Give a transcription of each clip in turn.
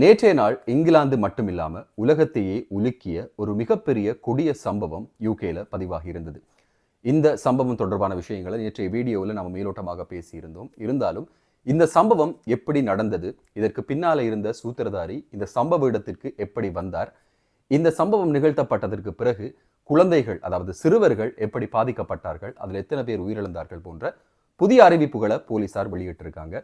நேற்றைய நாள் இங்கிலாந்து மட்டுமில்லாம உலகத்தையே உலுக்கிய ஒரு மிகப்பெரிய கொடிய சம்பவம் யூகேல பதிவாகி இருந்தது. இந்த சம்பவம் தொடர்பான விஷயங்களை நேற்றைய வீடியோவில் நம்ம மேலோட்டமாக பேசியிருந்தோம். இருந்தாலும் இந்த சம்பவம் எப்படி நடந்தது இதற்கு பின்னால் இருந்த சூத்திரதாரி இந்த சம்பவ இடத்திற்கு எப்படி வந்தார் இந்த சம்பவம் நிகழ்த்தப்பட்டதற்கு பிறகு குழந்தைகள் அதாவது சிறுவர்கள் எப்படி பாதிக்கப்பட்டார்கள் அதில் எத்தனை பேர் உயிரிழந்தார்கள் போன்ற புதிய அறிவிப்புகளை போலீசார் வெளியிட்டிருக்காங்க.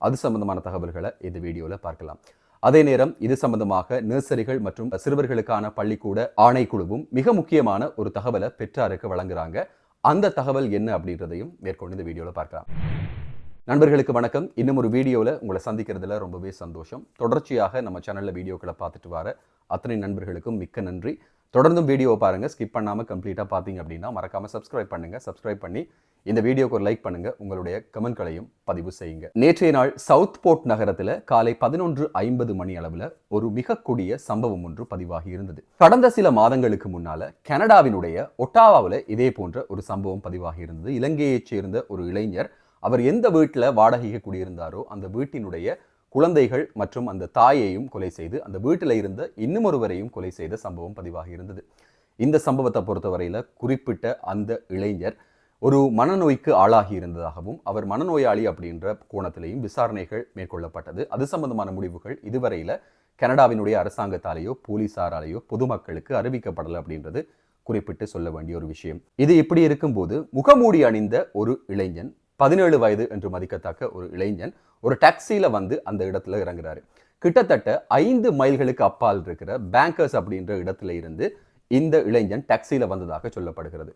அது சம்பந்தமான தகவல்களை இந்த வீடியோவில் பார்க்கலாம். அதே நேரம் இது சம்பந்தமாக நர்சரிகள் மற்றும் சிறுவர்களுக்கான பள்ளிக்கூட ஆணைக்குழுவும் மிக முக்கியமான ஒரு தகவலை பெற்றாருக்கு வழங்குறாங்க. அந்த தகவல் என்ன அப்படின்றதையும் மேற்கொண்டு இந்த வீடியோவில் பார்க்கலாம். நண்பர்களுக்கு வணக்கம். இன்னும் ஒரு வீடியோவில் உங்களை சந்திக்கிறதுல ரொம்பவே சந்தோஷம். தொடர்ச்சியாக நம்ம சேனலில் வீடியோக்களை பார்த்துட்டு வர அத்தனை நண்பர்களுக்கும் மிக்க நன்றி. தொடர்ந்தும் வீடியோவை பாருங்கள் ஸ்கிப் பண்ணாமல் கம்ப்ளீட்டாக பார்த்தீங்க அப்படின்னா மறக்காமல் சப்ஸ்கிரைப் பண்ணுங்கள் சப்ஸ்கிரைப் பண்ணி இந்த வீடியோக்கு ஒரு லைக் பண்ணுங்கள் உங்களுடைய கமெண்ட்களையும் பதிவு செய்யுங்க. நேற்றைய நாள் சவுத் போர்ட் நகரத்தில் காலை பதினொன்று ஐம்பது மணி அளவில் ஒரு மிக கொடிய சம்பவம் ஒன்று பதிவாகி இருந்தது. கடந்த சில மாதங்களுக்கு முன்னால கனடாவினுடைய ஒட்டாவாவில் இதே போன்ற ஒரு சம்பவம் பதிவாகி இருந்தது. இலங்கையைச் சேர்ந்த ஒரு இளைஞர் அவர் எந்த வீட்டில் வாடகைக்கு குடியிருந்தாரோ அந்த வீட்டினுடைய குழந்தைகள் மற்றும் அந்த தாயையும் கொலை செய்து அந்த வீட்டில் இருந்த இன்னும் ஒருவரையும் கொலை செய்த சம்பவம் பதிவாகி இருந்தது. இந்த சம்பவத்தை பொறுத்தவரையில் குறிப்பிட்ட அந்த இளைஞர் ஒரு மனநோய்க்கு ஆளாகி இருந்ததாகவும் அவர் மனநோயாளி அப்படின்ற கோணத்திலையும் விசாரணைகள் மேற்கொள்ளப்பட்டது. அது சம்பந்தமான முடிவுகள் இதுவரையில் கனடாவினுடைய அரசாங்கத்தாலேயோ போலீசாராலேயோ பொதுமக்களுக்கு அறிவிக்கப்படலை அப்படின்றது குறிப்பிட்டு சொல்ல வேண்டிய ஒரு விஷயம். இது இப்படி இருக்கும்போது முகமூடி அணிந்த ஒரு இளைஞன் பதினேழு வயது என்று மதிக்கத்தக்க ஒரு இளைஞன் ஒரு டாக்ஸியில் வந்து அந்த இடத்துல இறங்குறாரு. கிட்டத்தட்ட ஐந்து மைல்களுக்கு அப்பால் இருக்கிற பேங்கர்ஸ் அப்படின்ற இடத்துல இருந்து இந்த இளைஞன் டாக்ஸியில் வந்ததாக சொல்லப்படுகிறது.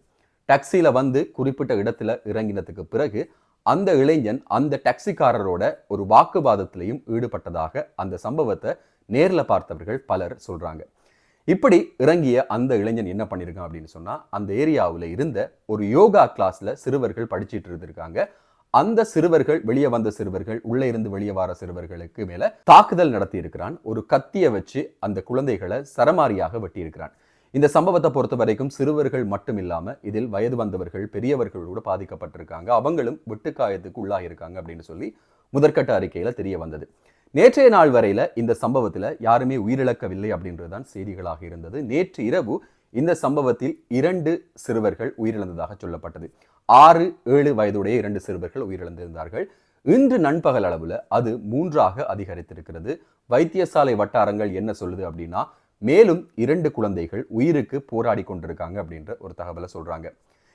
டாக்ஸியில் வந்து குறிப்பிட்ட இடத்துல இறங்கினதுக்கு பிறகு அந்த இளைஞன் அந்த டாக்ஸிக்காரரோட ஒரு வாக்குவாதத்திலையும் ஈடுபட்டதாக அந்த சம்பவத்தை நேரில் பார்த்தவர்கள் பலர் சொல்கிறாங்க இப்படி இறங்கிய அந்த இளைஞன் என்ன பண்ணியிருக்கான் அப்படின்னு சொன்னால் அந்த ஏரியாவில் இருந்த ஒரு யோகா கிளாஸில் சிறுவர்கள் படிச்சிட்டு இருந்திருக்காங்க. அந்த சிறுவர்கள் வெளியே வந்த சிறுவர்கள் உள்ளே இருந்து வெளியே வர சிறுவர்களுக்கு மேலே தாக்குதல் நடத்தி இருக்கிறான் ஒரு கத்தியை வச்சு அந்த குழந்தைகளை சரமாரியாக வெட்டியிருக்கிறான். இந்த சம்பவத்தை பொறுத்த வரைக்கும் சிறுவர்கள் மட்டும் இல்லாமல் இதில் வயது வந்தவர்கள் பெரியவர்களோடு பாதிக்கப்பட்டிருக்காங்க. அவங்களும் வெட்டுக்காயத்துக்கு உள்ளாகியிருக்காங்க அப்படின்னு சொல்லி முதற்கட்ட அறிக்கையில தெரிய வந்தது. நேற்றைய நாள் வரையில் இந்த சம்பவத்தில் யாருமே உயிரிழக்கவில்லை அப்படின்றது தான் செய்திகளாக இருந்தது. நேற்று இரவு இந்த சம்பவத்தில் இரண்டு சிறுவர்கள் உயிரிழந்ததாக சொல்லப்பட்டது. ஆறு ஏழு வயதுடைய இரண்டு சிறுவர்கள் உயிரிழந்திருந்தார்கள். இன்று நண்பகல் அளவுல அது மூன்றாக அதிகரித்திருக்கிறது. வைத்தியசாலை வட்டாரங்கள் என்ன சொல்லுது அப்படின்னா மேலும் இரண்டு குழந்தைகள் உயிருக்கு போராடி கொண்டிருக்காங்க அப்படின்ற ஒரு தகவலை சொல்றாங்க.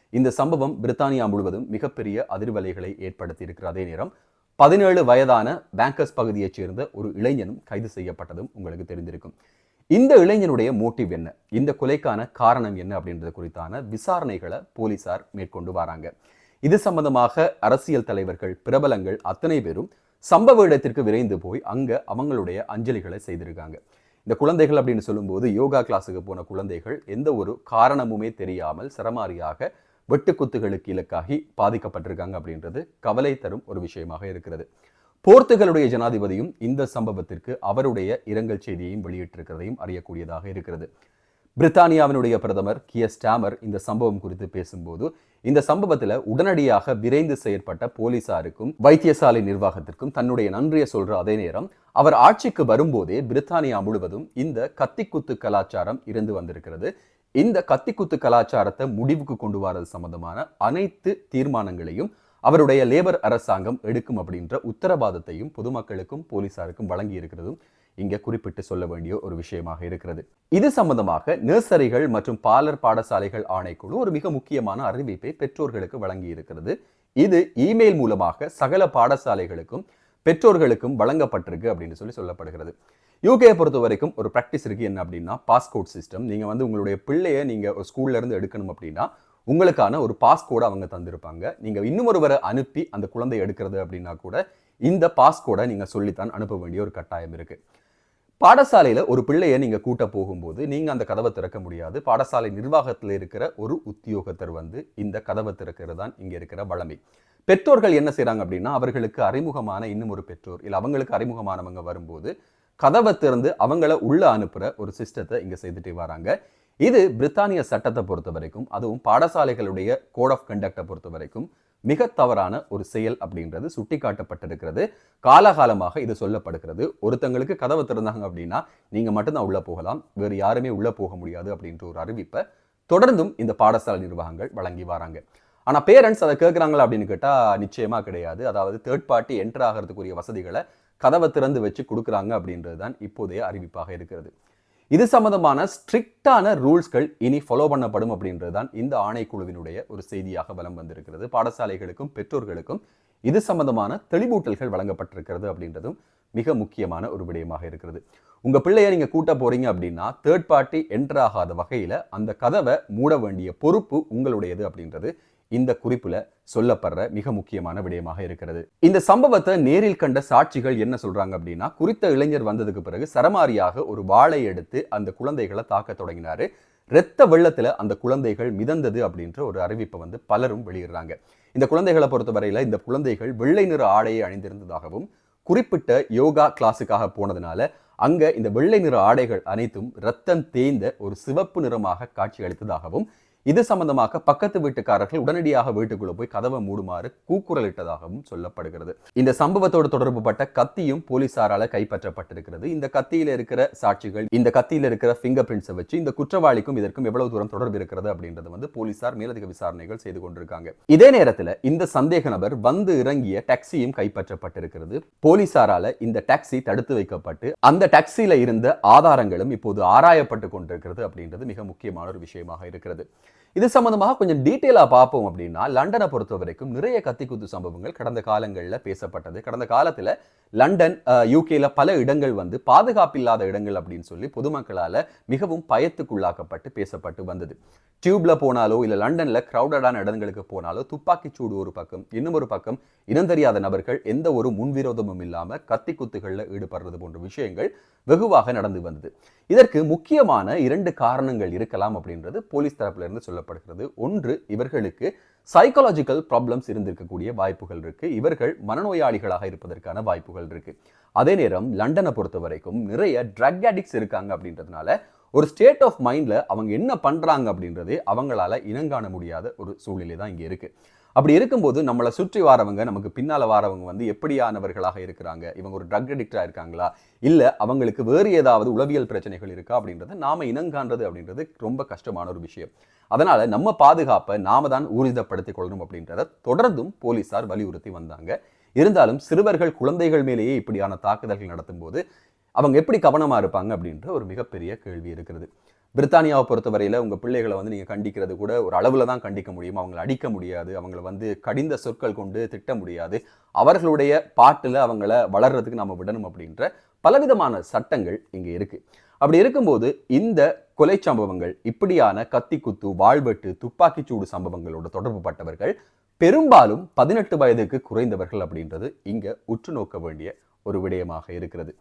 இந்த சம்பவம் பிரித்தானியா முழுவதும் மிகப்பெரிய அதிர்வலைகளை ஏற்படுத்தி இருக்கிற அதே நேரம் பதினேழு வயதான பேங்கர்ஸ் பகுதியைச் சேர்ந்த ஒரு இளைஞனும் கைது செய்யப்பட்டதும் உங்களுக்கு தெரிந்திருக்கும். இந்த இளைஞனுடைய மோட்டிவ் என்ன? இந்த கொலைக்கான காரணம் என்ன அப்படின்றது குறித்தான விசாரணைகளை போலீசார் மேற்கொண்டு வராங்க. இது சம்பந்தமாக அரசியல் தலைவர்கள் பிரபலங்கள் அத்தனை பேரும் சம்பவ இடத்திற்கு விரைந்து போய் அங்க அவங்களுடைய அஞ்சலிகளை செய்திருக்காங்க. இந்த குழந்தைகள் அப்படின்னு சொல்லும்போது யோகா கிளாஸுக்கு போன குழந்தைகள் எந்த ஒரு காரணமுமே தெரியாமல் சரமாரியாக வெட்டுக்குத்துகளுக்கு இலக்காகி பாதிக்கப்பட்டிருக்காங்க அப்படின்றது கவலை தரும் ஒரு விஷயமாக இருக்கிறது. போர்த்துகலுடைய ஜனாதிபதியும் இந்த சம்பவத்திற்கு அவருடைய இரங்கல் செய்தியையும் வெளியிட்டிருக்கிறதையும் அறியக்கூடியதாக இருக்கிறது. பிரித்தானியாவினுடைய பிரதமர் கிய ஸ்டாமர் இந்த சம்பவம் குறித்து பேசும்போது இந்த சம்பவத்தில் உடனடியாக விரைந்து செயற்பட்ட போலீசாருக்கும் வைத்தியசாலை நிர்வாகத்திற்கும் தன்னுடைய நன்றியை சொல்ற அதே நேரம் அவர் ஆட்சிக்கு வரும்போதே பிரித்தானியா முழுவதும் இந்த கத்திக்குத்து கலாச்சாரம் இருந்து வந்திருக்கிறது. இந்த கத்திக்குத்து கலாச்சாரத்தை முடிவுக்கு கொண்டு வரது சம்பந்தமான அனைத்து தீர்மானங்களையும் அவருடைய லேபர் அரசாங்கம் எடுக்கும் அப்படின்ற உத்தரவாதத்தையும் பொதுமக்களுக்கும் போலீசாருக்கும் வழங்கி இருக்கிறதும் இங்க குறிப்பிட்டு சொல்ல வேண்டிய ஒரு விஷயமாக இருக்கிறது. இது சம்பந்தமாக நர்சரிகள் மற்றும் பாலர் பாடசாலைகள் ஆணைக்குழு ஒரு மிக முக்கியமான அறிவிப்பை பெற்றோர்களுக்கு வழங்கி இருக்கிறது இது இமெயில் மூலமாக சகல பாடசாலைகளுக்கும் பெற்றோர்களுக்கும் வழங்கப்பட்டிருக்கு அப்படின்னு சொல்லி சொல்லப்படுகிறது. யூகேயை பொறுத்த வரைக்கும் ஒரு ப்ராக்டிஸ் இருக்குது என்ன அப்படின்னா பாஸ்கோட் சிஸ்டம் நீங்கள் வந்து உங்களுடைய பிள்ளையை நீங்கள் ஒரு ஸ்கூல்ல இருந்து எடுக்கணும் அப்படின்னா உங்களுக்கான ஒரு பாஸ்கோடை அவங்க தந்திருப்பாங்க. நீங்கள் இன்னும் ஒருவரை அனுப்பி அந்த குழந்தை எடுக்கிறது அப்படின்னா கூட இந்த பாஸ்கோடை நீங்கள் சொல்லித்தான் அனுப்ப வேண்டிய ஒரு கட்டாயம் இருக்குது பாடசாலையில் ஒரு பிள்ளையை நீங்கள் கூட்ட போகும்போது நீங்கள் அந்த கதவை திறக்க முடியாது. பாடசாலை நிர்வாகத்தில் இருக்கிற ஒரு உத்தியோகத்தர் வந்து இந்த கதவை திறக்கிறது தான் இங்கே இருக்கிற வளமை பெற்றோர்கள் என்ன செய்கிறாங்க அப்படின்னா அவர்களுக்கு அறிமுகமான இன்னும் ஒரு பெற்றோர் இல்லை அவங்களுக்கு அறிமுகமானவங்க வரும்போது கதவை திறந்து அவங்கள உள்ள அனுப்புற ஒரு சிஸ்டத்தை இங்கே செய்துட்டு வராங்க. இது பிரித்தானிய சட்டத்தை பொறுத்த வரைக்கும் அதுவும் பாடசாலைகளுடைய கோட் ஆஃப் கண்டக்டை பொறுத்த வரைக்கும் மிக தவறான ஒரு செயல் அப்படின்றது சுட்டிக்காட்டப்பட்டிருக்கிறது. காலகாலமாக இது சொல்லப்படுகிறது. ஒருத்தங்களுக்கு கதவை திறந்தாங்க அப்படின்னா நீங்கள் மட்டும்தான் உள்ளே போகலாம் வேறு யாருமே உள்ளே போக முடியாது அப்படின்ற ஒரு அறிவிப்பை தொடர்ந்தும் இந்த பாடசாலை நிர்வாகங்கள் வழங்கி வராங்க. ஆனால் பேரண்ட்ஸ் அதை கேட்குறாங்களா அப்படின்னு கேட்டால் நிச்சயமாக கிடையாது. அதாவது தேர்ட் பார்ட்டி என்ட்ரு ஆகிறதுக்குரிய வசதிகளை கதவை திறந்து வச்சு கொடுக்குறாங்க அப்படின்றது தான் இப்போதைய அறிவிப்பாக இருக்கிறது. இது சம்பந்தமான ஸ்ட்ரிக்டான ரூல்ஸ்கள் இனி ஃபாலோ பண்ணப்படும் அப்படின்றது தான் இந்த ஆணைக்குழுவினுடைய ஒரு செய்தியாக வலம் வந்திருக்கிறது. பாடசாலைகளுக்கும் பெற்றோர்களுக்கும் இது சம்பந்தமான தெளிவூட்டல்கள் வழங்கப்பட்டிருக்கிறது அப்படின்றதும் மிக முக்கியமான ஒரு விடயமாக இருக்கிறது. உங்கள் பிள்ளையை நீங்கள் கூட்ட போகிறீங்க அப்படின்னா தேர்ட் பார்ட்டி என்ட்ராகாத ஆகாத அந்த கதவை மூட வேண்டிய பொறுப்பு உங்களுடையது அப்படின்றது இந்த குறிப்புல சொல்லப்படுற மிக முக்கியமான விடயமாக இருக்கிறது. இந்த சம்பவத்தை நேரில் கண்ட சாட்சிகள் என்ன சொல்றாங்க அப்படின்னா குறித்த இளைஞர் வந்ததுக்கு பிறகு சரமாரியாக ஒரு வாளை எடுத்து அந்த குழந்தைகளை தாக்க தொடங்கினாரு. இரத்த வெள்ளத்துல அந்த குழந்தைகள் மிதந்தது அப்படின்ற ஒரு அறிவிப்பை வந்து பலரும் வெளியிடுறாங்க. இந்த குழந்தைகளை பொறுத்தவரையில இந்த குழந்தைகள் வெள்ளை நிற ஆடையை அணிந்திருந்ததாகவும் குறிப்பிட்ட யோகா கிளாஸுக்காக போனதுனால அங்க இந்த வெள்ளை நிற ஆடைகள் அனைத்தும் ரத்தம் தேய்ந்த ஒரு சிவப்பு நிறமாக காட்சி அளித்ததாகவும் இது சம்பந்தமாக பக்கத்து வீட்டுக்காரர்கள் உடனடியாக வீட்டுக்குள்ள போய் கதவை மூடுமாறு கூக்குரலிட்டதாகவும் சொல்லப்படுகிறது. இந்த சம்பவத்தோடு தொடர்புபட்ட கத்தியும் போலீசாரால கைப்பற்றப்பட்டிருக்கிறது. இந்த கத்தியில இருக்கிற சாட்சிகள் இந்த கத்தியில இருக்கிற ஃபிங்கர் பிரிண்ட்ஸை வச்சு இந்த குற்றவாளிக்கும் இதற்கும் எவ்வளவு தூரம் தொடர்பு இருக்கிறது அப்படின்றது வந்து போலீசார் மேலதிக விசாரணைகள் செய்து கொண்டிருக்காங்க. இதே நேரத்தில் இந்த சந்தேக நபர் வந்து இறங்கிய டாக்ஸியும் கைப்பற்றப்பட்டிருக்கிறது. போலீசாரால இந்த டாக்ஸி தடுத்து வைக்கப்பட்டு அந்த டாக்ஸியில இருந்த ஆதாரங்களும் இப்போது ஆராயப்பட்டு கொண்டிருக்கிறது அப்படின்றது மிக முக்கியமான ஒரு விஷயமாக இருக்கிறது. இது சம்மந்தமாக கொஞ்சம் டீட்டெயிலாக பார்ப்போம் அப்படின்னா லண்டனை பொறுத்த வரைக்கும் நிறைய கத்திக்குத்து சம்பவங்கள் கடந்த காலங்களில் பேசப்பட்டது. கடந்த காலத்தில் லண்டன் யூகேல பல இடங்கள் வந்து பாதுகாப்பில்லாத இடங்கள் அப்படின்னு சொல்லி பொதுமக்களால் மிகவும் பயத்துக்குள்ளாக்கப்பட்டு பேசப்பட்டு வந்தது. டியூப்ல போனாலோ இல்லை லண்டன்ல க்ரௌடடான இடங்களுக்கு போனாலோ துப்பாக்கி சூடு ஒரு பக்கம் இன்னும் ஒரு பக்கம் இனம் தெரியாத நபர்கள் எந்த ஒரு முன்விரோதமும் இல்லாமல் கத்தி குத்துகளில் ஈடுபடுறது போன்ற விஷயங்கள் வெகுவாக நடந்து வந்தது. இதற்கு முக்கியமான இரண்டு காரணங்கள் இருக்கலாம் அப்படின்றது போலீஸ் தரப்புல இருந்து சொல்லப்படுகிறது. ஒன்று இவர்களுக்கு சைக்காலஜிக்கல் ப்ராப்ளம்ஸ் இருந்திருக்கக்கூடிய வாய்ப்புகள் இருக்கு. இவர்கள் மனநோயாளிகளாக இருப்பதற்கான வாய்ப்புகள் இருக்கு. அதே நேரம் லண்டனை பொறுத்த வரைக்கும் நிறைய ட்ரக் அடிக்ட்ஸ் இருக்காங்க அப்படின்றதுனால ஒரு ஸ்டேட் ஆஃப் மைண்ட்ல அவங்க என்ன பண்றாங்க அப்படின்றது அவங்களால இனங்காண முடியாத ஒரு சூழ்நிலை தான் இங்கே இருக்கு. அப்படி இருக்கும்போது நம்மளை சுற்றி வாரவங்க நமக்கு பின்னால் வாரவங்க வந்து எப்படியானவர்களாக இருக்கிறாங்க? இவங்க ஒரு ட்ரக் அடிக்டாக இருக்காங்களா? இல்லை அவங்களுக்கு வேறு ஏதாவது உளவியல் பிரச்சனைகள் இருக்கா அப்படின்றத நாம இனங்காண்றது அப்படின்றது ரொம்ப கஷ்டமான ஒரு விஷயம். அதனால் நம்ம பாதுகாப்பை நாம தான் ஊர்ஜிதப்படுத்திக் கொள்ளணும் அப்படின்றத தொடர்ந்தும் போலீசார் வலியுறுத்தி வந்தாங்க. இருந்தாலும் சிறுவர்கள் குழந்தைகள் மேலேயே இப்படியான தாக்குதல்கள் நடத்தும் போது அவங்க எப்படி கவனமாக இருப்பாங்க அப்படின்ற ஒரு மிகப்பெரிய கேள்வி இருக்கிறது. பிரித்தானியாவை பொறுத்தவரையில் உங்கள் பிள்ளைகளை வந்து நீங்கள் கண்டிக்கிறது கூட ஒரு அளவில் தான் கண்டிக்க முடியும். அவங்களை அடிக்க முடியாது. அவங்களை வந்து கடிந்த சொற்கள் கொண்டு திட்ட முடியாது. அவர்களுடைய பாட்டில் அவங்கள வளர்கிறதுக்கு நம்ம விடணும் அப்படின்ற பலவிதமான சட்டங்கள் இங்கே இருக்குது அப்படி இருக்கும்போது இந்த கொலை சம்பவங்கள் இப்படியான கத்தி குத்து வாழ்வெட்டு துப்பாக்கிச்சூடு சம்பவங்களோட தொடர்புபட்டவர்கள் பெரும்பாலும் பதினெட்டு வயதுக்கு குறைந்தவர்கள் அப்படின்றது இங்கே உற்று நோக்க வேண்டிய ஒரு விடயமாக இருக்கிறது.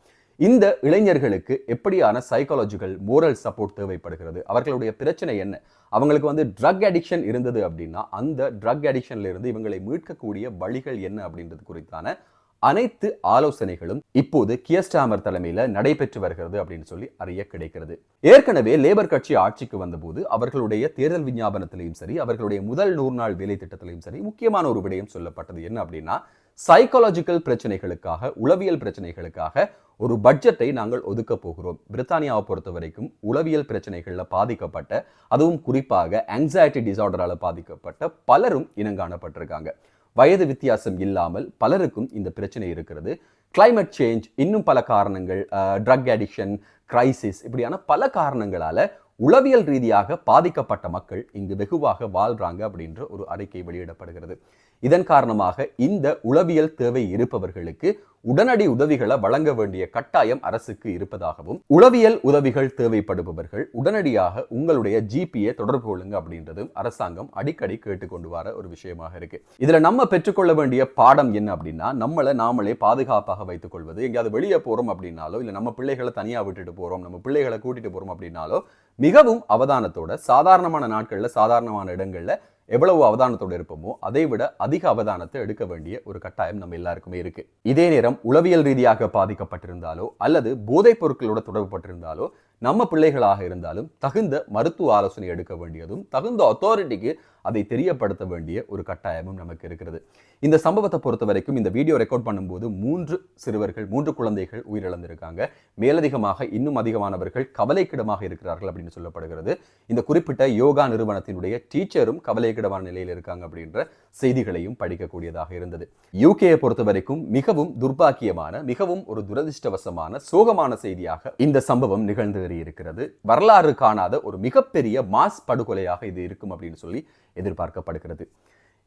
இந்த இளைஞர்களுக்கு எப்படியான சைக்காலஜிக்கல் மோரல் சப்போர்ட் தேவைப்படுகிறது? அவர்களுடைய பிரச்சனை என்ன? அவங்களுக்கு வந்து ட்ரக் அடிக்ஷன் இருந்தது அப்படின்னா அந்த ட்ரக் அடிக்ஷன்ல இருந்து இவங்களை மீட்கக்கூடிய வழிகள் என்ன அப்படின்றது குறித்தான அனைத்து ஆலோசனைகளும் இப்போது கியஸ்டாமர் தலைமையில் நடைபெற்று வருகிறது அப்படின்னு சொல்லி அறிய கிடைக்கிறது. ஏற்கனவே லேபர் கட்சி ஆட்சிக்கு வந்தபோது அவர்களுடைய தேர்தல் விஞ்ஞாபனத்திலையும் சரி அவர்களுடைய முதல் நூறு நாள் வேலை திட்டத்திலையும் சரி முக்கியமான ஒரு விடயம் சொல்லப்பட்டது என்ன அப்படின்னா சைக்காலஜிக்கல் பிரச்சனைகளுக்காக உளவியல் பிரச்சனைகளுக்காக ஒரு பட்ஜெட்டை நாங்கள் ஒதுக்க போகிறோம். பிரித்தானியாவை பொறுத்த வரைக்கும் உளவியல் பிரச்சனைகளில் பாதிக்கப்பட்ட அதுவும் குறிப்பாக ஆங்ஸைட்டி டிசார்டரால் பாதிக்கப்பட்ட பலரும் இனங்காணப்பட்டிருக்காங்க. வயது வித்தியாசம் இல்லாமல் பலருக்கும் இந்த பிரச்சனை இருக்கிறது. கிளைமேட் சேஞ்ச் இன்னும் பல காரணங்கள் ட்ரக் அடிக்ஷன் கிரைசிஸ் இப்படியான பல காரணங்களால் உளவியல் ரீதியாக பாதிக்கப்பட்ட மக்கள் இங்கு வெகுவாக வாழ்றாங்க அப்படின்ற ஒரு அறிக்கை வெளியிடப்படுகிறது. இதன் காரணமாக இந்த உளவியல் தேவை இருப்பவர்களுக்கு உடனடி உதவிகளை வழங்க வேண்டிய கட்டாயம் அரசுக்கு இருப்பதாகவும் உளவியல் உதவிகள் தேவைப்படுபவர்கள் உடனடியாக உங்களுடைய ஜிபியை தொடர்பு கொள்ளுங்க அப்படின்றதும் அரசாங்கம் அடிக்கடி கேட்டுக்கொண்டு வர ஒரு விஷயமாக இருக்கு. இதுல நம்ம பெற்றுக்கொள்ள வேண்டிய பாடம் என்ன அப்படின்னா நம்மளை நாமளே பாதுகாப்பாக வைத்துக் கொள்வது. எங்கேயாவது வெளியே போறோம் அப்படின்னாலோ இல்லை நம்ம பிள்ளைகளை தனியா விட்டுட்டு போறோம் நம்ம பிள்ளைகளை கூட்டிட்டு போறோம் அப்படின்னாலோ மிகவும் அவதானத்தோட சாதாரணமான நாட்களில் சாதாரணமான இடங்களில் எவ்வளவு அவதானத்தோடு இருப்போமோ அதை விட அதிக அவதானத்தை எடுக்க வேண்டிய ஒரு கட்டாயம் நம்ம எல்லாருக்குமே இருக்கு. இதே நேரம் உளவியல் ரீதியாக பாதிக்கப்பட்டிருந்தாலோ அல்லது போதைப் பொருட்களோட தொடர்புபட்டிருந்தாலோ நம்ம பிள்ளைகளாக இருந்தாலும் தகுந்த மருத்துவ ஆலோசனை எடுக்க வேண்டியதும் தகுந்த அத்தாரிட்டிக்கு அதை தெரியப்படுத்த வேண்டிய ஒரு கட்டாயமும் நமக்கு இருக்கிறது. இந்த சம்பவத்தை பொறுத்த வரைக்கும் இந்த வீடியோ ரெக்கார்ட் பண்ணும்போது மூன்று சிறுவர்கள் மூன்று குழந்தைகள் உயிரிழந்திருக்காங்க. மேலதிகமாக இன்னும் அதிகமானவர்கள் கவலைக்கிடமாக இருக்கிறார்கள் அப்படின்னு சொல்லப்படுகிறது. இந்த குறிப்பிட்ட யோகா நிறுவனத்தினுடைய டீச்சரும் கவலைக்கிடமான நிலையில் இருக்காங்க அப்படின்ற செய்திகளையும் படிக்கக்கூடியதாக இருந்தது. யூகேயை பொறுத்த வரைக்கும் மிகவும் துர்பாக்கியமான மிகவும் ஒரு துரதிர்ஷ்டவசமான சோகமான செய்தியாக இந்த சம்பவம் நிகழ்ந்து இருக்கிறது வரலாறு காணாத ஒரு மிகப்பெரிய மாஸ் படுகொலையாக இது இருக்கும் அப்படின்னு சொல்லி எதிர்பார்க்கப்படுகிறது.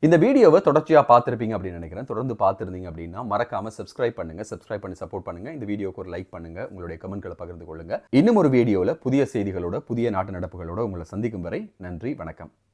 இந்த வீடியோவை தொடர்ச்சியாக பார்த்துருப்பீங்க அப்படின்னு நினைக்கிறேன். தொடர்ந்து பார்த்துருந்தீங்க அப்படின்னா மறக்காம சப்ஸ்கிரைப் பண்ணுங்க. சப்ஸ்கிரைப் பண்ணி சப்போர்ட் பண்ணுங்க. இந்த வீடியோக்கு ஒரு லைக் பண்ணுங்கள் உங்களுடைய கமெண்ட்களை பகிர்ந்து கொள்ளுங்க. இன்னும் ஒரு வீடியோவில் புதிய செய்திகளோட புதிய நாட்டு நடப்புகளோட உங்களை சந்திக்கும் வரை நன்றி வணக்கம்.